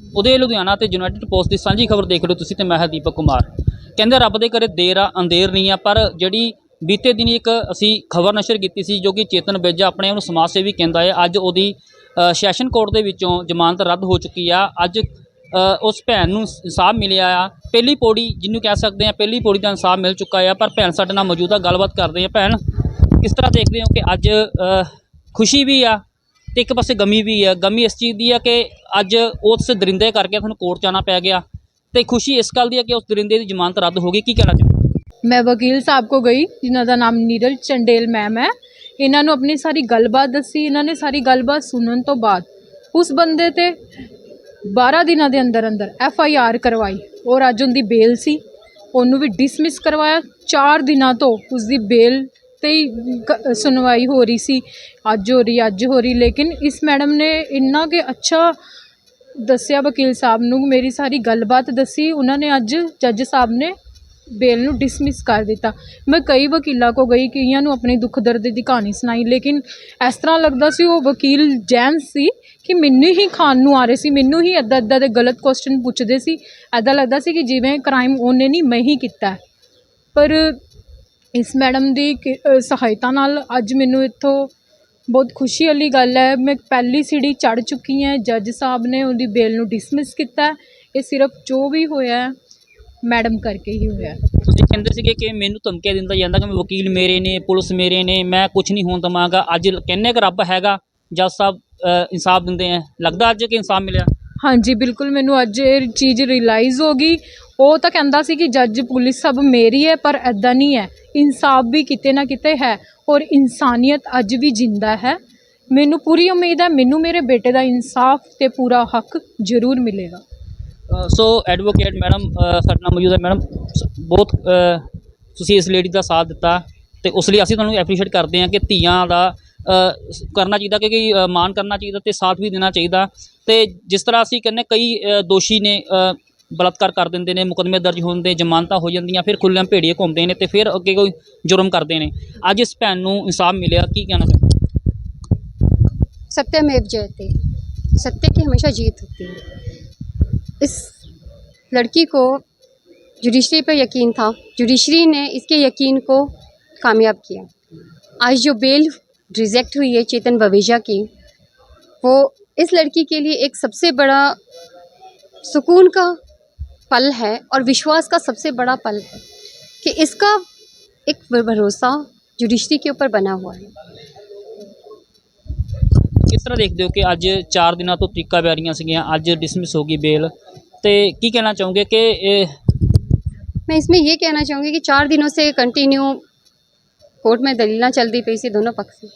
ਉਹਦੇ ਲੁਧਿਆਣਾ ਤੇ United post ਦੀ ਸਾਂਝੀ ਖਬਰ ਦੇਖ ਰਹੇ ਹੋ ਤੁਸੀਂ ਤੇ ਮੈਂ ਹਾਂ ਦੀਪਕ ਕੁਮਾਰ। ਕਹਿੰਦੇ ਰੱਬ ਦੇ ਘਰੇ ਦੇਰ ਆ, ਅੰਧੇਰ ਨਹੀਂ ਆ, ਪਰ ਜਿਹੜੀ ਬੀਤੇ ਦਿਨੀ ਇੱਕ ਅਸੀਂ ਖਬਰ ਨਸ਼ਰ ਕੀਤੀ ਸੀ ਜੋ ਕਿ ਚੇਤਨ ਬੇਜਾ ਆਪਣੇ ਉਹਨੂੰ ਸਮਾਜ ਸੇਵੀ ਕਹਿੰਦਾ ਹੈ, ਅੱਜ ਉਹਦੀ ਸੈਸ਼ਨ ਕੋਰਟ ਦੇ ਵਿੱਚੋਂ ਜ਼ਮਾਨਤ ਰੱਦ ਹੋ ਚੁੱਕੀ ਆ। ਅੱਜ ਉਸ ਭੈਣ ਨੂੰ ਇਨਸਾਫ ਮਿਲਿਆ ਆ। ਪਹਿਲੀ ਪੌੜੀ ਜਿਹਨੂੰ ਕਹਿ ਸਕਦੇ ਆ ਪਹਿਲੀ ਪੌੜੀ ਦਾ ਇਨਸਾਫ ਮਿਲ ਚੁੱਕਾ ਆ, ਪਰ ਭੈਣ ਸਾਡੇ ਨਾਲ ਮੌਜੂਦਾ ਗੱਲਬਾਤ ਕਰਦੇ ਆ। ਭੈਣ, ਕਿਸ ਤਰ੍ਹਾਂ ਦੇਖਦੇ ਹੋ ਕਿ ਅੱਜ ਖੁਸ਼ੀ ਵੀ ਆ ਤੇ ਇੱਕ ਪਾਸੇ ਗਮੀ ਵੀ ਆ। ਗਮੀ ਇਸ ਚੀਜ਼ ਦੀ ਆ ਕਿ ਅੱਜ ਉਸ ਦਰਿੰਦੇ ਕਰਕੇ ਤੁਹਾਨੂੰ ਕੋਰਟ ਜਾਣਾ ਪੈ ਗਿਆ ਤੇ ਖੁਸ਼ੀ ਇਸ ਗੱਲ ਦੀ ਆ ਕਿ ਉਸ ਦਰਿੰਦੇ ਦੀ ਜ਼ਮਾਨਤ ਰੱਦ ਹੋ ਗਈ। ਕੀ ਕਹਿਣਾ ਚਾਹੁੰਦੇ ਮੈਂ ਵਕੀਲ ਸਾਹਿਬ ਕੋ ਗਈ, ਜਿਨ੍ਹਾਂ ਦਾ ਨਾਮ ਨੀਰਜ ਚੰਡੇਲ ਮੈਮ ਹੈ। ਇਹਨਾਂ ਨੂੰ ਆਪਣੀ ਸਾਰੀ ਗੱਲਬਾਤ ਦੱਸੀ, ਇਹਨਾਂ ਨੇ ਸਾਰੀ ਗੱਲਬਾਤ ਸੁਣਨ ਤੋਂ ਬਾਅਦ ਉਸ ਬੰਦੇ ਤੇ 12 ਦਿਨਾਂ ਦੇ ਅੰਦਰ ਅੰਦਰ ਐਫ ਆਈ ਆਰ ਕਰਵਾਈ। ਔਰ ਅੱਜ ਉਹਦੀ ਬੇਲ ਸੀ। ਉਹਨੂੰ ਵੀ ਡਿਸਮਿਸ ਕਰਵਾਇਆ। 4 ਦਿਨਾਂ ਤੋਂ ਉਸਦੀ ਬੇਲ ਤੇ ਹੀ ਸੁਣਵਾਈ ਹੋ ਰਹੀ ਸੀ। ਅੱਜ ਹੋ ਰਹੀ, ਅੱਜ ਹੋ ਰਹੀ। ਲੇਕਿਨ ਇਸ ਮੈਡਮ ਨੇ ਇੰਨਾ ਕਿ ਅੱਛਾ ਦੱਸਿਆ ਵਕੀਲ ਸਾਹਿਬ ਨੂੰ, ਮੇਰੀ ਸਾਰੀ ਗੱਲਬਾਤ ਦੱਸੀ, ਉਹਨਾਂ ਨੇ ਅੱਜ ਜੱਜ ਸਾਹਿਬ ਨੇ ਬੇਲ ਨੂੰ ਡਿਸਮਿਸ ਕਰ ਦਿੱਤਾ। ਮੈਂ ਕਈ ਵਕੀਲਾਂ ਕੋ ਗਈ, ਕਈਆਂ ਨੂੰ ਆਪਣੀ ਦੁੱਖ ਦਰਦ ਦੀ ਕਹਾਣੀ ਸੁਣਾਈ, ਲੇਕਿਨ ਇਸ ਤਰ੍ਹਾਂ ਲੱਗਦਾ ਸੀ ਉਹ ਵਕੀਲ ਜੈਨ ਸੀ ਕਿ ਮੈਨੂੰ ਹੀ ਖਾਣ ਨੂੰ ਆ ਰਹੇ ਸੀ, ਮੈਨੂੰ ਹੀ ਅੱਧਾ ਅੱਧਾ ਦੇ ਗਲਤ ਕੁਐਸਚਨ ਪੁੱਛਦੇ ਸੀ। ਐਦਾਂ ਲੱਗਦਾ ਸੀ ਕਿ ਜਿਵੇਂ ਕ੍ਰਾਈਮ ਉਹਨੇ ਨਹੀਂ, ਮੈਂ ਹੀ ਕੀਤਾ ਪਰ ਇਸ ਮੈਡਮ ਦੀ ਕਿ- ਸਹਾਇਤਾ ਨਾਲ ਅੱਜ ਮੈਨੂੰ ਇੱਥੋਂ ਬਹੁਤ ਖੁਸ਼ੀ ਵਾਲੀ ਗੱਲ ਹੈ। ਮੈਂ ਪਹਿਲੀ ਸੀੜੀ ਚੜ ਚੁੱਕੀ ਹਾਂ। ਜੱਜ ਸਾਹਿਬ ਨੇ ਉਹਦੀ ਬੇਲ ਨੂੰ ਡਿਸਮਿਸ ਕੀਤਾ। ਇਹ ਸਿਰਫ ਜੋ ਵੀ ਹੋਇਆ ਮੈਡਮ ਕਰਕੇ ਹੀ ਹੋਇਆ। ਤੁਸੀਂ ਕਹਿੰਦੇ ਸੀਗੇ ਕਿ ਮੈਨੂੰ ਧਮਕੀਆਂ ਦਿੰਦਾ ਜਾਂਦਾ ਕਿ ਮੈਂ ਵਕੀਲ ਮੇਰੇ ਨੇ ਪੁਲਿਸ ਮੇਰੇ ਨੇ ਮੈਂ ਕੁਝ ਨਹੀਂ ਹੋਣ ਦਵਾਂਗਾ। ਅੱਜ ਕਹਿੰਨੇ ਕਿ ਰੱਬ ਹੈਗਾ ਜੱਜ ਸਾਹਿਬ ਇਨਸਾਫ ਦਿੰਦੇ ਆ। ਲੱਗਦਾ ਅੱਜ ਕਿ ਇਨਸਾਫ ਮਿਲਿਆ? ਹਾਂਜੀ ਬਿਲਕੁਲ ਮੈਨੂੰ ਅੱਜ ਇਹ ਚੀਜ਼ ਰਿਅਲਾਈਜ਼ ਹੋ ਗਈ। ਉਹ ਤਾਂ ਕਹਿੰਦਾ ਸੀ ਕਿ ਜੱਜ ਪੁਲਿਸ ਸਭ ਮੇਰੀ ਹੈ ਪਰ ਐਦਾਂ ਨਹੀਂ ਹੈ। ਇਨਸਾਫ ਵੀ ਕਿਤੇ ਨਾ ਕਿਤੇ ਹੈ। ਔਰ ਇਨਸਾਨੀਅਤ ਅੱਜ ਵੀ ਜਿੰਦਾ ਹੈ। ਮੈਨੂੰ ਪੂਰੀ ਉਮੀਦ ਹੈ ਮੈਨੂੰ ਮੇਰੇ ਬੇਟੇ ਦਾ ਇਨਸਾਫ ਤੇ ਪੂਰਾ ਹੱਕ ਜ਼ਰੂਰ ਮਿਲੇਗਾ। ਸੋ ਐਡਵੋਕੇਟ ਮੈਡਮ ਅ, ਸਾਡੇ ਨਾਲ ਮੌਜੂਦ ਹੈ ਮੈਡਮ ਬਹੁਤ ਤੁਸੀਂ ਇਸ ਲੇਡੀ ਦਾ ਸਾਥ ਦਿੱਤਾ ਤੇ ਉਸ ਲਈ ਅਸੀਂ ਤੁਹਾਨੂੰ ਐਪਰੀਸ਼ੀਏਟ ਕਰਦੇ ਹਾਂ ਕਿ ਧੀਆਂ ਦਾ ਕਰਨਾ ਚਾਹੀਦਾ ਕਿ ਕਿ ਮਾਨ ਕਰਨਾ ਚਾਹੀਦਾ ਤੇ ਸਾਥ ਵੀ ਦੇਣਾ ਚਾਹੀਦਾ। ਤੇ ਜਿਸ ਤਰ੍ਹਾਂ ਅਸੀਂ ਕਹਿੰਦੇ ਕਈ ਦੋਸ਼ੀ ਨੇ ਬਲਾਤਕਾਰ ਕਰ ਦਿੰਦੇ ਨੇ ਮੁਕੱਦਮੇ ਦਰਜ ਹੋਣ ਦੇ ਜ਼ਮਾਨਤਾਂ ਹੋ ਜਾਂਦੀਆਂ ਫਿਰ ਖੁੱਲ੍ਹੇਆਮ ਭੇੜੀਏ ਘੁੰਮਦੇ ਨੇ ਤੇ ਫਿਰ ਅੱਗੇ ਕੋਈ ਜੁਰਮ ਕਰਦੇ ਨੇ ਅੱਜ ਇਸ ਭੈਣ ਨੂੰ ਇਨਸਾਫ ਮਿਲਿਆ ਕੀ ਕਹਿਣਾ ਚਾਹੁੰਦੇ सत्यमेव जयते सत्य की हमेशा जीत होती है इस लड़की को जुडिशरी पर यकीन था जुडिशरी ने इसके यकीन को कामयाब किया आज जो बेल रिजेक्ट हुई है चेतन बवेजा की वो इस लड़की के लिए एक सबसे बड़ा सुकून का पल है और विश्वास का सबसे बड़ा पल है कि इसका एक भरोसा जुडिशरी के ऊपर बना हुआ है ਕਿਸ ਤਰ੍ਹਾਂ ਦੇਖਦੇ ਹੋ ਕਿ ਅੱਜ 4 ਦਿਨਾਂ ਤੋਂ ਤਰੀਕਾ ਪੈ ਰਹੀਆਂ ਸੀਗੀਆਂ ਅੱਜ ਡਿਸਮਿਸ ਹੋ ਗਈ ਬੇਲ ਤੇ ਕੀ ਕਹਿਣਾ ਚਾਹੋਗੇ ਕਿ ਇਹ मैं इसमें ये कहना चाहूँगी कि चार दिनों से कंटिन्यू कोर्ट में दलीलें चल रही पई सी दोनों पक्ष से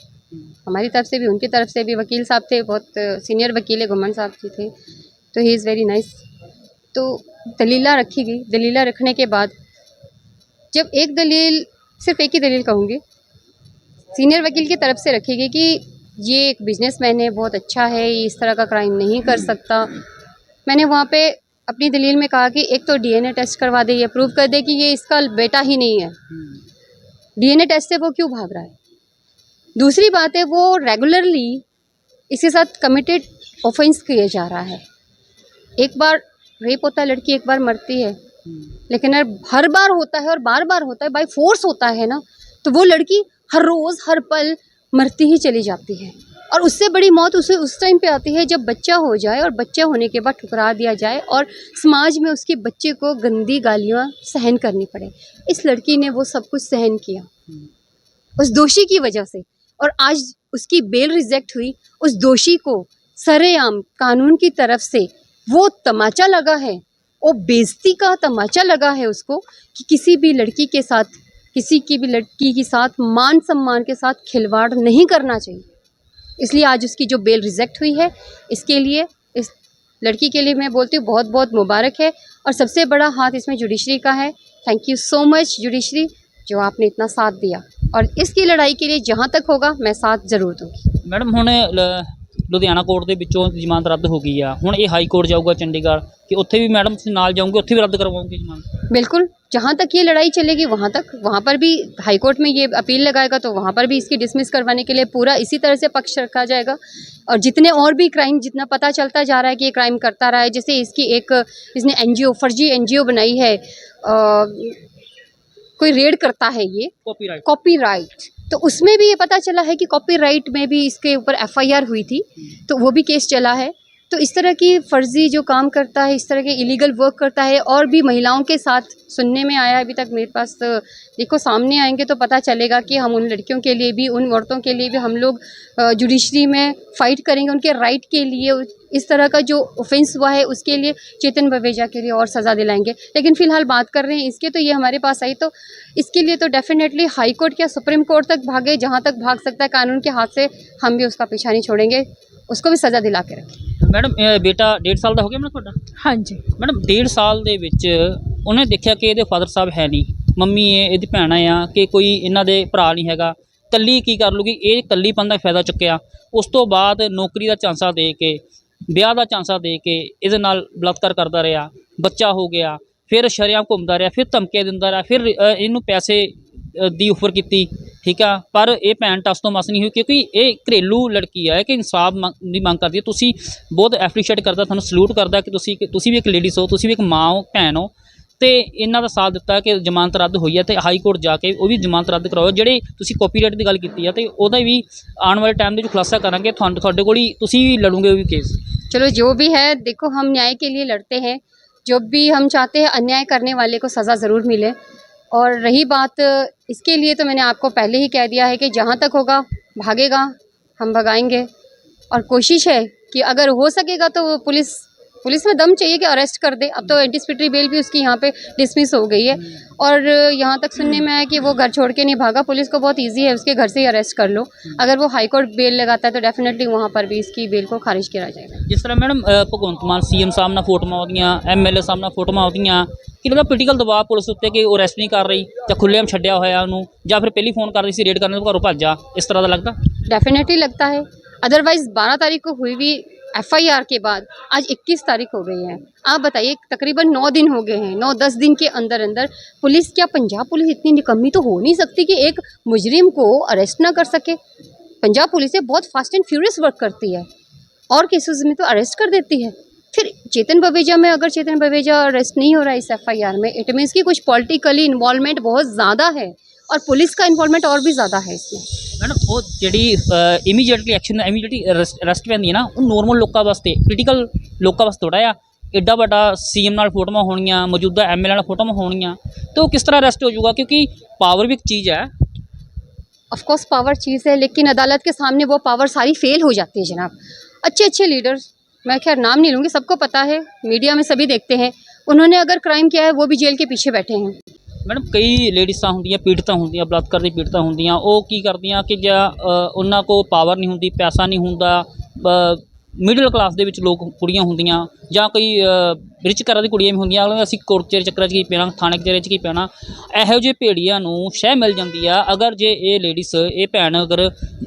हमारी तरफ से भी उनकी तरफ से भी वकील साहब थे बहुत सीनियर वकील है गुमन साहब जी थे तो ही इज़ वेरी नाइस तो दलीला रखी गई। दलीला रखने के बाद जब एक दलील, सिर्फ़ एक ही दलील कहूँगी, सीनियर वकील की तरफ़ से रखी गई कि ये एक बिजनेसमैन है, बहुत अच्छा है, ये इस तरह का क्राइम नहीं कर सकता। मैंने वहाँ पे अपनी दलील में कहा कि एक तो डीएनए टेस्ट करवा दे, ये प्रूव कर दे कि ये इसका बेटा ही नहीं है। डीएनए टेस्ट से वो क्यों भाग रहा है? दूसरी बात है, वो रेगुलरली इसके साथ कमिटेड ऑफेंस किया जा रहा है। एक बार रेप होता है लड़की एक बार मरती है। लेकिन अगर हर बार होता है और बार बार होता है बाई फोर्स होता है ना तो वो लड़की हर रोज़ हर पल मरती ही चली जाती है। और उससे बड़ी मौत उसे उस टाइम पे आती है जब बच्चा हो जाए और बच्चा होने के बाद ठुकरा दिया जाए और समाज में उसके बच्चे को गंदी गालियाँ सहन करनी पड़े। इस लड़की ने वो सब कुछ सहन किया। उस दोषी की वजह से। और आज उसकी बेल रिजेक्ट हुई। उस दोषी को सरेआम कानून की तरफ़ से वो तमाचा लगा है, वो बेजती का तमाचा लगा है उसको कि किसी भी लड़की के साथ, किसी की भी लड़की के साथ मान सम्मान के साथ खिलवाड़ नहीं करना चाहिए। इसलिए आज उसकी जो बेल रिजेक्ट हुई है, इसके लिए, इस लड़की के लिए मैं बोलती हूँ बहुत बहुत मुबारक है और सबसे बड़ा हाथ इसमें जुडिशरी का है। Thank you so much judiciary, जो आपने इतना साथ दिया। और इसकी लड़ाई के लिए जहाँ तक होगा, मैं साथ ज़रूर दूँगी। मैडम हमने ਲੁਧਿਆਣਾ ਕੋਰਟ ਦੇ ਵਿੱਚੋਂ ਜ਼ਮਾਨਤ ਰੱਦ ਹੋ ਗਈ ਆ ਹੁਣ ਇਹ ਹਾਈ ਕੋਰਟ ਜਾਊਗਾ ਚੰਡੀਗੜ੍ਹ ਕਿ ਉੱਥੇ ਵੀ ਮੈਡਮ ਤੁਸੀਂ ਨਾਲ ਜਾਓਗੇ ਉੱਥੇ ਵੀ ਰੱਦ ਕਰਵਾਓਗੇ ਜ਼ਮਾਨਤ बिल्कुल जहाँ तक ये लड़ाई चलेगी वहाँ तक वहाँ पर भी हाई कोर्ट में ये अपील लगाएगा तो वहाँ पर भी इसकी डिसमिस करवाने के लिए पूरा इसी तरह से पक्ष रखा जाएगा और जितने और भी क्राइम जितना पता चलता जा रहा है कि ये क्राइम करता रहा है जैसे इसकी एक इसने एनजीओ फर्जी एनजीओ बनाई है अ, कोई रेड करता है ये कॉपीराइट कॉपीराइट तो उसमें भी ये पता चला है कि कॉपीराइट में भी इसके ऊपर एफआईआर हुई थी तो वो भी केस चला है। तो इस तरह की फर्जी जो काम करता है, इस तरह के इलीगल वर्क करता है और भी महिलाओं के साथ सुनने में आया अभी तक मेरे पास तो देखो सामने आएँगे तो पता चलेगा कि हम उन लड़कियों के लिए भी, उन औरतों के लिए भी हम लोग जुडिशरी में फ़ाइट करेंगे, उनके राइट के लिए, इस तरह का जो ऑफेंस हुआ है, उसके लिए चेतन बवेजा के लिए और सज़ा दिलाएँगे। लेकिन फ़िलहाल बात कर रहे हैं इसके तो ये हमारे पास आई तो इसके लिए तो डेफिनेटली हाई कोर्ट या सुप्रीम कोर्ट तक भागे, जहाँ तक भाग सकता है, कानून के हाथ से हम भी उसका पीछा नहीं छोड़ेंगे, उसको भी सज़ा दिला के रखें। ਮੈਡਮ ਇਹ ਬੇਟਾ 1.5 ਸਾਲ ਦਾ ਹੋ ਗਿਆ ਮੈਡਮ ਤੁਹਾਡਾ? ਹਾਂਜੀ। ਮੈਡਮ 1.5 ਸਾਲ ਦੇ ਵਿੱਚ ਉਹਨੇ ਦੇਖਿਆ ਕਿ ਇਹਦੇ ਫਾਦਰ ਸਾਹਿਬ ਹੈ ਨਹੀਂ। ਮੰਮੀ ਹੈ ਇਹਦੀ ਭੈਣਾਂ ਆ ਕਿ ਕੋਈ ਇਹਨਾਂ ਦੇ ਭਰਾ ਨਹੀਂ ਹੈਗਾ। ਕੱਲੀ ਕੀ ਕਰ ਲੂਗੀ? ਇਹ ਕੱਲੀਪਨ ਦਾ ਫਾਇਦਾ ਚੁੱਕਿਆ। ਉਸ ਤੋਂ ਬਾਅਦ ਨੌਕਰੀ ਦਾ ਚਾਂਸਾ ਦੇ ਕੇ ਵਿਆਹ ਦਾ ਚਾਂਸਾ ਦੇ ਕੇ ਇਹਦੇ ਨਾਲ ਬਲਾਤਕਾਰ ਕਰਦਾ ਰਿਹਾ। ਬੱਚਾ ਹੋ ਗਿਆ। ਫਿਰ ਸ਼ਰਿਆਂ ਘੁੰਮਦਾ ਰਿਹਾ ਫਿਰ ਧਮਕੀਆਂ ਦਿੰਦਾ ਰਿਹਾ ਫਿਰ ਇਹਨੂੰ ਪੈਸੇ ਦੀ ਆਫਰ ਕੀਤੀ। ਠੀਕ ਆ ਪਰ ਇਹ ਭੈਣ ਟਸ ਤੋਂ ਮਸ ਨਹੀਂ ਹੋਈ ਕਿਉਂਕਿ ਇਹ ਘਰੇਲੂ ਲੜਕੀ ਹੈ ਕਿ ਇਨਸਾਫ ਮੰਗ- ਦੀ ਮੰਗ ਕਰਦੀ ਹੈ ਤੁਸੀਂ ਬਹੁਤ ਐਪਰੀਸ਼ੀਏਟ ਕਰਦਾ ਤੁਹਾਨੂੰ ਸਲੂਟ ਕਰਦਾ ਕਿ ਤੁਸੀਂ ਤੁਸੀਂ ਵੀ ਇੱਕ ਲੇਡੀਜ਼ ਹੋ ਤੁਸੀਂ ਵੀ ਇੱਕ ਮਾਂ ਹੋ ਭੈਣ ਹੋ ਤੇ ਇਹਨਾਂ ਦਾ ਸਾਥ ਦਿੱਤਾ ਕਿ ਜ਼ਮਾਨਤ ਰੱਦ ਹੋਈ ਹੈ ਤੇ ਹਾਈ ਕੋਰਟ ਜਾ ਕੇ ਉਹ ਵੀ ਜ਼ਮਾਨਤ ਰੱਦ ਕਰਾਓ ਜਿਹੜੇ ਤੁਸੀਂ ਕਾਪੀਰਾਈਟ ਦੀ ਗੱਲ ਕੀਤੀ ਹੈ ਤੇ ਉਹਦਾ ਵੀ ਆਉਣ ਵਾਲੇ ਟਾਈਮ ਦੇ ਵਿੱਚ ਖੁਲਾਸਾ ਕਰਾਂਗੇ ਤੁਹਾਨੂੰ ਤੁਹਾਡੇ ਕੋਲ ਹੀ ਤੁਸੀਂ ਵੀ ਲੜੋਗੇ ਉਹ ਵੀ ਕੇਸ चलो जो भी है देखो हम न्याय के लिए लड़ते हैं जो भी हम चाहते हैं अन्याय करने वाले को सज़ा ज़रूर मिले और रही बात, इसके लिए तो मैंने आपको पहले ही कह दिया है कि जहाँ तक होगा, भागेगा, हम भगाएँगे। और कोशिश है कि अगर हो सकेगा तो वो पुलिस पुलिस में दम चाहिए कि अरेस्ट कर दे अब तो एंटीसिपेटरी बेल भी उसकी यहाँ पे डिसमिस हो गई है और यहाँ तक सुनने में आया कि वो घर छोड़ के नहीं भागा पुलिस को बहुत इजी है उसके घर से ही अरेस्ट कर लो अगर वो हाई कोर्ट बेल लगाता है तो डेफिनेटली वहाँ पर भी इसकी बेल को खारिज किया जाएगा ਜਿਸ ਤਰ੍ਹਾਂ ਮੈਡਮ ਅ, ਭਗਵੰਤ ਮਾਨ ਸੀਐਮ ਸਾਹਿਬ ਨਾਲ ਫੋਟੋਆਂ ਆਉਂਦੀਆਂ ਐਮਐਲਏ ਸਾਹਿਬ ਨਾਲ ਫੋਟੋਆਂ ਆਉਂਦੀਆਂ ਕਿ ਉਹਦਾ ਪੋਲੀਟੀਕਲ ਦਬਾਅ ਪੁਲਿਸ ਉੱਤੇ ਕਿ ਉਹ ਅਰੈਸਟ ਨਹੀਂ ਕਰ ਰਹੀ ਜਾਂ ਖੁੱਲ੍ਹੇਆਮ ਛੱਡਿਆ ਹੋਇਆ ਉਹਨੂੰ ਜਾਂ ਫਿਰ ਪਹਿਲੀ ਫੋਨ ਕਰਦੀ ਸੀ ਰੇਡ ਕਰਨ ਤੋਂ ਘਰੋਂ ਭੱਜ ਜਾ ਇਸ ਤਰ੍ਹਾਂ ਦਾ ਲੱਗਦਾ डेफिनेटली लगता है अदरवाइज 12 तारीख को हुई हुई एफआईआर के बाद, आज 21 तारीख हो गई है। आप बताइए, तकरीबन नौ दिन हो गए हैं, नौ दस दिन के अंदर अंदर पुलिस, क्या पंजाब पुलिस इतनी निकम्मी तो हो नहीं सकती कि एक मुजरिम को अरेस्ट ना कर सके? पंजाब पुलिस है बहुत फास्ट एंड फ्यूरियस वर्क करती है। और केसेस में तो अरेस्ट कर देती है। फिर चेतन बवेजा में अगर चेतन बवेजा अरेस्ट नहीं हो रहा है इस एफआईआर में इट मीन्स कि कुछ पॉलिटिकली इन्वॉल्वमेंट बहुत ज़्यादा है। और पुलिस का इन्वॉल्वमेंट और भी ज़्यादा है इसमें ਮੈਡਮ ਉਹ ਜਿਹੜੀ ਇਮੀਡੀਏਟਲੀ ਐਕਸ਼ਨ ਇਮੀਡੀਏਟਲੀ ਅਰੈਸਟ ਪੈਂਦੀ ਹੈ ਨਾ ਉਹ ਨੋਰਮਲ ਲੋਕਾਂ ਵਾਸਤੇ ਕ੍ਰਿਟੀਕਲ ਲੋਕਾਂ ਵਾਸਤੇ ਥੋੜ੍ਹਾ ਆ ਐਡਾ ਵੱਡਾ ਸੀਐਮ ਨਾਲ ਫੋਟੋਆਂ ਹੋਣੀਆਂ ਮੌਜੂਦਾ ਐਮਐਲਏ ਨਾਲ ਫੋਟੋਆਂ ਹੋਣੀਆਂ ਤੇ ਉਹ ਕਿਸ ਤਰ੍ਹਾਂ ਅਰੈਸਟ ਹੋ ਜਾਊਗਾ ਕਿਉਂਕਿ ਪਾਵਰ ਵੀ ਇੱਕ ਚੀਜ਼ ਹੈ ऑफ कोर्स पावर चीज़ है लेकिन अदालत के सामने वो पावर सारी फेल हो जाती है जनाब अच्छे अच्छे लीडर्स मैं खैर नाम नहीं लूँगी सबको पता है मीडिया में सभी देखते हैं उन्होंने अगर क्राइम किया है वो भी जेल के पीछे बैठे हैं ਮੈਡਮ, ਕਈ ਲੇਡੀਸਾਂ ਹੁੰਦੀਆਂ, ਪੀੜਤਾਂ ਹੁੰਦੀਆਂ, ਬਲਾਤਕਾਰ ਦੀ ਪੀੜਤਾਂ ਹੁੰਦੀਆਂ, ਉਹ ਕੀ ਕਰਦੀਆਂ ਕਿ ਜਾਂ ਉਹਨਾਂ ਕੋਲ ਪਾਵਰ ਨਹੀਂ ਹੁੰਦੀ, ਪੈਸਾ ਨਹੀਂ ਹੁੰਦਾ ਮਿਡਲ ਕਲਾਸ ਦੇ ਵਿੱਚ ਲੋਕ ਕੁੜੀਆਂ ਹੁੰਦੀਆਂ ਜਾਂ ਕੋਈ ਰਿਚ ਘਰਾਂ ਦੀ ਕੁੜੀਆਂ ਵੀ ਹੁੰਦੀਆਂ ਅਗਲੇ ਅਸੀਂ ਕੋਰਟ ਦੇ ਚੱਕਰਾਂ 'ਚ ਕੀ ਪੈਣਾ ਥਾਣੇ ਕਚਹਿਰੇ 'ਚ ਕੀ ਪੈਣਾ ਇਹੋ ਜਿਹੇ ਭੇੜੀਆਂ ਨੂੰ ਸ਼ਹਿ ਮਿਲ ਜਾਂਦੀ ਆ ਅਗਰ ਜੇ ਇਹ ਲੇਡੀਜ਼ ਇਹ ਭੈਣ ਅਗਰ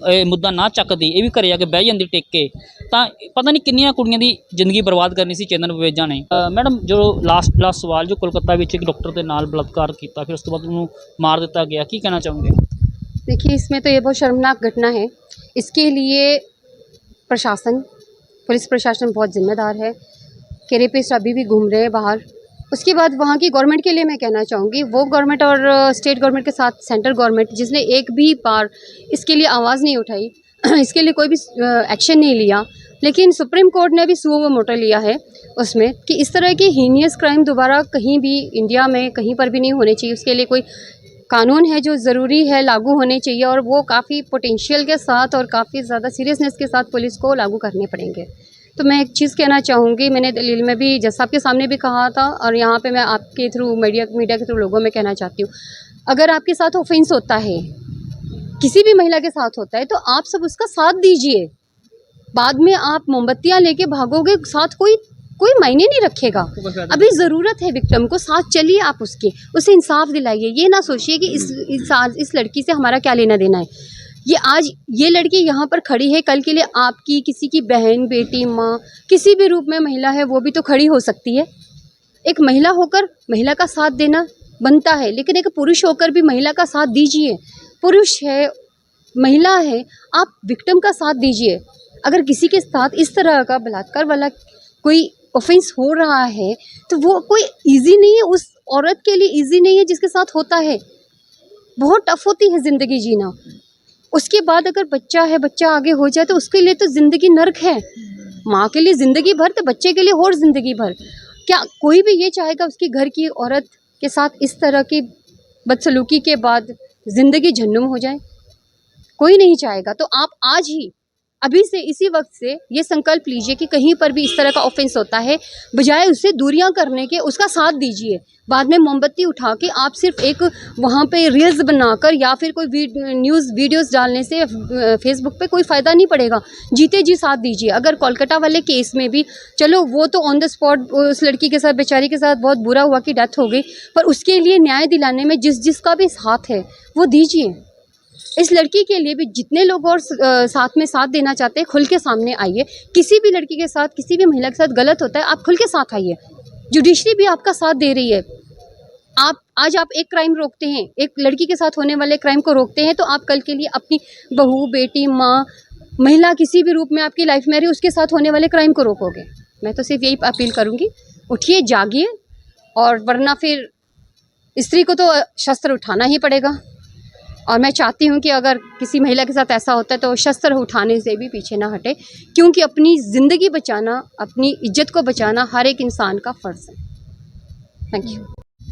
ਇਹ ਮੁੱਦਾ ਨਾ ਚੱਕਦੀ ਇਹ ਵੀ ਘਰੇ ਜਾ ਕੇ ਬਹਿ ਜਾਂਦੀ ਟਿਕ ਕੇ ਤਾਂ ਪਤਾ ਨਹੀਂ ਕਿੰਨੀਆਂ ਕੁੜੀਆਂ ਦੀ ਜ਼ਿੰਦਗੀ ਬਰਬਾਦ ਕਰਨੀ ਸੀ ਚੇਤਨ ਬਵੇਜਾ ਨੇ ਅ, ਮੈਡਮ ਜੋ ਲਾਸਟ ਲਾਸਟ ਸਵਾਲ ਜੋ ਕੋਲਕਾਤਾ ਵਿੱਚ ਇੱਕ ਡਾਕਟਰ ਦੇ ਨਾਲ ਬਲਾਤਕਾਰ ਕੀਤਾ ਫਿਰ ਉਸ ਤੋਂ ਬਾਅਦ ਉਹਨੂੰ ਮਾਰ ਦਿੱਤਾ ਗਿਆ ਕੀ ਕਹਿਣਾ ਚਾਹੋਗੇ देखिए इसमें तो ये बहुत शर्मनाक घटना है इसके लिए प्रशासन पुलिस प्रशासन बहुत जिम्मेदार है कि रेपिस्ट अभी भी घूम रहे हैं बाहर। उसके बाद वहाँ की गवर्नमेंट के लिए मैं कहना चाहूँगी, वो गवर्नमेंट और स्टेट गवर्नमेंट के साथ, सेंट्रल गवर्नमेंट जिसने एक भी बार इसके लिए आवाज़ नहीं उठाई, इसके लिए कोई भी एक्शन नहीं लिया, लेकिन सुप्रीम कोर्ट ने भी वो मोटर लिया है उसमें कि इस तरह की हीनियस क्राइम दोबारा कहीं भी इंडिया में कहीं पर भी नहीं होने चाहिए। उसके लिए कोई कानून है जो ज़रूरी है, लागू होने चाहिए और वो काफ़ी पोटेंशियल के साथ और काफ़ी ज़्यादा सीरियसनेस के साथ पुलिस को लागू करने पड़ेंगे। तो मैं एक चीज़ कहना चाहूँगी मैंने दलील में भी जज साहब के सामने भी कहा था और यहाँ पे मैं आपके थ्रू मीडिया मीडिया के थ्रू लोगों में कहना चाहती हूँ। अगर आपके साथ ऑफेंस होता है किसी भी महिला के साथ होता है तो आप सब उसका साथ दीजिए। बाद में आप मोमबत्तियाँ लेके भागोगे साथ कोई कोई मायने नहीं रखेगा। अभी ज़रूरत है विक्टिम को साथ चलिए आप उसके उसे इंसाफ दिलाइए। ये ना सोचिए कि इस इस, इस लड़की से हमारा क्या लेना देना है। ये आज ये लड़की यहाँ पर खड़ी है। कल के लिए आपकी, किसी की बहन, बेटी, माँ, किसी भी रूप में महिला है, वो भी तो खड़ी हो सकती है। एक महिला होकर महिला का साथ देना बनता है, लेकिन एक पुरुष होकर भी महिला का साथ दीजिए। पुरुष है, महिला है, आप विक्टम का साथ दीजिए। अगर किसी के साथ इस तरह का बलात्कार वाला कोई ऑफेंस हो रहा है तो वो कोई इजी नहीं है, उस औरत के लिए इजी नहीं है जिसके साथ होता है। बहुत टफ होती है ज़िंदगी जीना। उसके बाद अगर बच्चा है, बच्चा आगे हो जाए तो उसके लिए तो ज़िंदगी नर्क है। माँ के लिए ज़िंदगी भर तो बच्चे के लिए और ज़िंदगी भर। क्या कोई भी ये चाहेगा उसकी घर की औरत के साथ इस तरह की बदसलूकी के बाद ज़िंदगी झन्नुम हो जाए? कोई नहीं चाहेगा। तो आप आज ही अभी से इसी वक्त से ये संकल्प लीजिए कि कहीं पर भी इस तरह का ऑफेंस होता है बजाय उससे दूरियाँ करने के उसका साथ दीजिए। बाद में मोमबत्ती उठा के आप सिर्फ़ एक वहाँ पे रील्स बनाकर या फिर कोई वीड, न्यूज़ वीडियोस डालने से फेसबुक पे कोई फ़ायदा नहीं पड़ेगा। जीते जी साथ दीजिए। अगर कोलकाता वाले केस में भी चलो वो तो ऑन द स्पॉट उस लड़की के साथ बेचारी के साथ बहुत बुरा हुआ कि डेथ हो गई पर उसके लिए न्याय दिलाने में जिस जिसका भी साथ है वो दीजिए। इस लड़की के लिए भी जितने लोग और साथ में साथ देना चाहते हैं, खुल के सामने आइए। किसी भी लड़की के साथ, किसी भी महिला के साथ गलत होता है, आप खुल के साथ आइए। जुडिशरी भी आपका साथ दे रही है। आप, आज आप एक क्राइम रोकते हैं, एक लड़की के साथ होने वाले क्राइम को रोकते हैं तो आप कल के लिए अपनी बहू, बेटी, माँ, महिला किसी भी रूप में आपकी लाइफ में रही उसके साथ होने वाले क्राइम को रोकोगे। मैं तो सिर्फ़ यही अपील करूँगी, उठिए, जागिए, और वरना फिर स्त्री को तो शस्त्र उठाना ही पड़ेगा। और मैं चाहती हूँ कि अगर किसी महिला के साथ ऐसा होता है तो शस्त्र उठाने से भी पीछे ना हटे क्योंकि अपनी ज़िंदगी बचाना अपनी इज्जत को बचाना हर एक इंसान का फ़र्ज़ है थैंक यू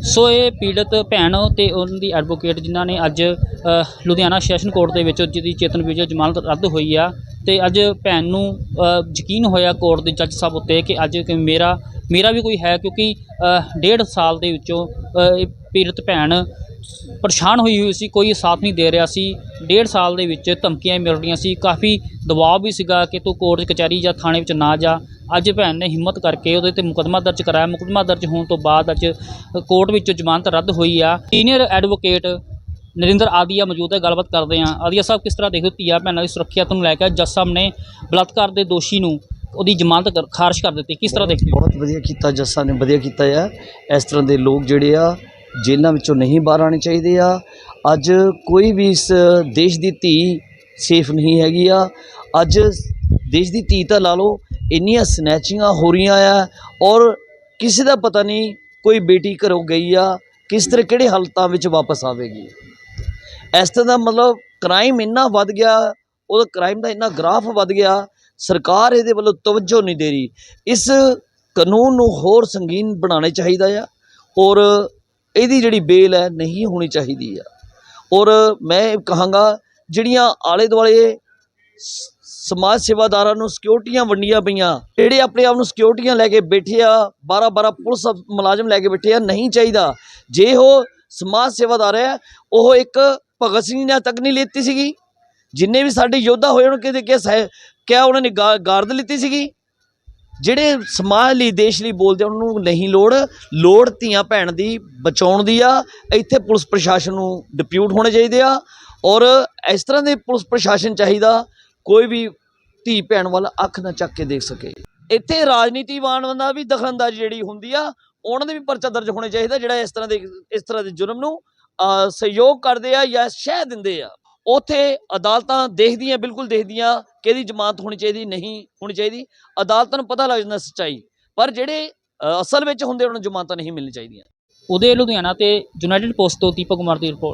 ਸੋ ਇਹ ਪੀੜਤ ਭੈਣ ਤੇ ਉਹਨਾਂ ਦੀ ਐਡਵੋਕੇਟ ਜਿਨ੍ਹਾਂ ਨੇ ਅੱਜ ਅ, ਲੁਧਿਆਣਾ ਸੈਸ਼ਨ ਕੋਰਟ ਦੇ ਵਿੱਚ ਜਿਹਦੀ ਚੇਤਨ ਵਿਜੇ ਜ਼ਮਾਨਤ ਰੱਦ ਹੋਈ ਆ ਤੇ ਅੱਜ ਭੈਣ ਨੂੰ ਅ, ਯਕੀਨ ਹੋਇਆ ਕੋਰਟ ਦੇ ਜੱਜ ਸਾਹਿਬ ਉੱਤੇ ਕਿ ਅੱਜ ਕਿ ਮੇਰਾ ਮੇਰਾ ਵੀ ਕੋਈ ਹੈ ਕਿਉਂਕਿ ਅ, ਡੇਢ ਸਾਲ ਦੇ ਵਿੱਚੋਂ ਅ, ਇਹ ਪੀੜਤ ਭੈਣ ਪਰੇਸ਼ਾਨ ਹੋਈ ਹੋਈ ਸੀ, ਕੋਈ ਸਾਥ ਨਹੀਂ ਦੇ ਰਿਹਾ ਸੀ। ਡੇਢ ਸਾਲ ਦੇ ਵਿੱਚ ਧਮਕੀਆਂ ਮਿਲ ਰਹੀਆਂ ਸੀ। ਕਾਫੀ ਦਬਾਅ ਵੀ ਸੀਗਾ ਕਿ ਤੂੰ ਕੋਰਟ, ਕਚਹਿਰੀ ਜਾਂ ਥਾਣੇ ਵਿੱਚ ਨਾ ਜਾ। ਅੱਜ ਭੈਣ ਨੇ ਹਿੰਮਤ ਕਰਕੇ ਉਹਦੇ ਤੇ ਮੁਕੱਦਮਾ ਦਰਜ ਕਰਾਇਆ। ਮੁਕੱਦਮਾ ਦਰਜ ਹੋਣ ਤੋਂ ਬਾਅਦ ਅੱਜ ਕੋਰਟ ਵਿੱਚ ਜ਼ਮਾਨਤ ਰੱਦ ਹੋਈ ਆ। ਸੀਨੀਅਰ ਐਡਵੋਕੇਟ ਨਰਿੰਦਰ ਆਦੀਆ ਮੌਜੂਦ ਹੈ। ਗੱਲਬਾਤ ਕਰਦੇ ਹਾਂ। ਆਦੀਆ ਸਾਹਿਬ, ਕਿਸ ਤਰ੍ਹਾਂ ਦੇਖਦੇ ਹੋ ਧੀਆਂ ਭੈਣਾਂ ਦੀ ਸੁਰੱਖਿਆ ਨੂੰ ਲੈ ਕੇ ਜੱਜ ਸਾਹਿਬ ਨੇ ਬਲਾਤਕਾਰ ਦੇ ਦੋਸ਼ੀ ਨੂੰ ਉਹਦੀ ਜ਼ਮਾਨਤ ਕਰ- ਖਾਰਜ ਕਰ ਦਿੱਤੀ? ਕਿਸ ਤਰ੍ਹਾਂ ਦੇਖਦੇ ਬਹੁਤ ਵਧੀਆ ਕੀਤਾ ਜੱਸਾ ਨੇ, ਵਧੀਆ ਕੀਤਾ ਆ। ਇਸ ਤਰ੍ਹਾਂ ਦੇ ਲੋਕ ਜਿਹੜੇ ਆ ਜੇਲ੍ਹਾਂ ਵਿੱਚੋਂ ਨਹੀਂ ਬਾਹਰ ਆਉਣੇ ਚਾਹੀਦੇ ਆ। ਅੱਜ ਕੋਈ ਵੀ ਇਸ ਦੇਸ਼ ਦੀ ਧੀ ਸੇਫ ਨਹੀਂ ਹੈਗੀ ਆ। ਅੱਜ ਦੇਸ਼ ਦੀ ਧੀ ਤਾਂ ਲਾ ਲਓ, ਇੰਨੀਆਂ ਸਨੈਚਿੰਗਾਂ ਹੋ ਰਹੀਆਂ ਆ ਔਰ ਕਿਸੇ ਦਾ ਪਤਾ ਨਹੀਂ ਕੋਈ ਬੇਟੀ ਘਰੋਂ ਗਈ ਆ, ਕਿਸ ਤਰ੍ਹਾਂ ਕਿਹੜੇ ਹਾਲਤਾਂ ਵਿੱਚ ਵਾਪਸ ਆਵੇਗੀ। ਇਸ ਤਰ੍ਹਾਂ ਦਾ ਮਤਲਬ ਕ੍ਰਾਈਮ ਇੰਨਾ ਵੱਧ ਗਿਆ, ਉਹਦਾ ਕ੍ਰਾਈਮ ਦਾ ਇੰਨਾ ਗ੍ਰਾਫ ਵੱਧ ਗਿਆ, ਸਰਕਾਰ ਇਹਦੇ ਵੱਲੋਂ ਤਵੱਜੋ ਨਹੀਂ ਦੇ ਰਹੀ। ਇਸ ਕਾਨੂੰਨ ਨੂੰ ਹੋਰ ਸੰਗੀਨ ਬਣਾਉਣਾ ਚਾਹੀਦਾ ਆ ਔਰ ਇਹਦੀ ਜਿਹੜੀ ਬੇਲ ਹੈ ਨਹੀਂ ਹੋਣੀ ਚਾਹੀਦੀ ਆ। ਔਰ ਮੈਂ ਕਹਾਂਗਾ, ਜਿਹੜੀਆਂ ਆਲੇ ਦੁਆਲੇ ਸਮਾਜ ਸੇਵਾਦਾਰਾਂ ਨੂੰ ਸਿਕਿਉਰਟੀਆਂ ਵੰਡੀਆਂ ਪਈਆਂ, ਜਿਹੜੇ ਆਪਣੇ ਆਪ ਨੂੰ ਸਿਕਿਉਰਟੀਆਂ ਲੈ ਕੇ ਬੈਠੇ ਆ 12 12 ਪੁਲਿਸ ਮੁਲਾਜ਼ਮ ਲੈ ਕੇ ਬੈਠੇ ਆ, ਨਹੀਂ ਚਾਹੀਦਾ। ਜੇ ਉਹ ਸਮਾਜ ਸੇਵਾਦਾਰ ਹੈ, ਉਹ ਇੱਕ ਭਗਤ ਸਿੰਘ ਨੇ ਤੱਕ ਨਹੀਂ ਲੈਤੀ ਸੀਗੀ। ਜਿੰਨੇ ਵੀ ਸਾਡੇ ਯੋਧਾ ਹੋਏ ਉਹਨਾਂ ਕਿਤੇ ਕਿਹਾ ਸਹਿ ਕਿਆ ਉਹਨਾਂ ਨੇ ਗਾ- ਗਾਰਦ ਲਿੱਤੀ ਸੀਗੀ। ਜਿਹੜੇ ਸਮਾਜ ਲਈ, ਦੇਸ਼ ਲਈ ਬੋਲਦੇ ਉਹਨਾਂ ਨੂੰ ਨਹੀਂ ਲੋੜ। ਲੋੜ ਧੀਆਂ ਭੈਣ ਦੀ ਬਚਾਉਣ ਦੀ ਆ। ਇੱਥੇ ਪੁਲਿਸ ਪ੍ਰਸ਼ਾਸਨ ਨੂੰ ਡਿਪਿਊਟ ਹੋਣੇ ਚਾਹੀਦੇ ਆ। ਔਰ ਇਸ ਤਰ੍ਹਾਂ ਦੇ ਪੁਲਿਸ ਪ੍ਰਸ਼ਾਸਨ ਚਾਹੀਦਾ, ਕੋਈ ਵੀ ਧੀ ਭੈਣ ਵੱਲ ਅੱਖ ਨਾ ਚੱਕ ਕੇ ਦੇਖ ਸਕੇ। ਇੱਥੇ ਰਾਜਨੀਤੀਵਾਨ ਬੰਦਾ ਵੀ ਦਖਲਅੰਦਾਜ਼ੀ ਜਿਹੜੀ ਹੁੰਦੀ ਆ, ਉਹਨਾਂ ਦੇ ਵੀ ਪਰਚਾ ਦਰਜ ਹੋਣੇ ਚਾਹੀਦਾ, ਜਿਹੜਾ ਇਸ ਤਰ੍ਹਾਂ ਦੇ, ਇਸ ਤਰ੍ਹਾਂ ਦੇ ਜੁਰਮ ਨੂੰ ਸਹਿਯੋਗ ਕਰਦੇ ਆ ਜਾਂ ਸ਼ਹਿ ਦਿੰਦੇ ਆ। ਉਥੇ ਅਦਾਲਤਾਂ ਦੇਖਦੀਆਂ, ਬਿਲਕੁਲ ਦੇਖਦੀਆਂ ਕਿਹਦੀ ਜ਼ਮਾਨਤ ਹੋਣੀ ਚਾਹੀਦੀ, ਨਹੀਂ ਹੋਣੀ ਚਾਹੀਦੀ। ਅਦਾਲਤਾਂ ਨੂੰ ਪਤਾ ਲੱਗ ਜਾਂਦਾ ਸੱਚਾਈ, ਪਰ ਜਿਹੜੇ ਅਸਲ ਵਿੱਚ ਹੁੰਦੇ ਉਹਨਾਂ ਨੂੰ ਜ਼ਮਾਨਤਾਂ ਨਹੀਂ ਮਿਲਣੀ ਚਾਹੀਦੀਆਂ। ਉਹਦੇ ਲੁਧਿਆਣਾ ਤੇ ਯੂਨਾਈਟਿਡ ਪੋਸਟ ਤੋਂ ਦੀਪਕ ਕੁਮਾਰ ਦੀ ਰਿਪੋਰਟ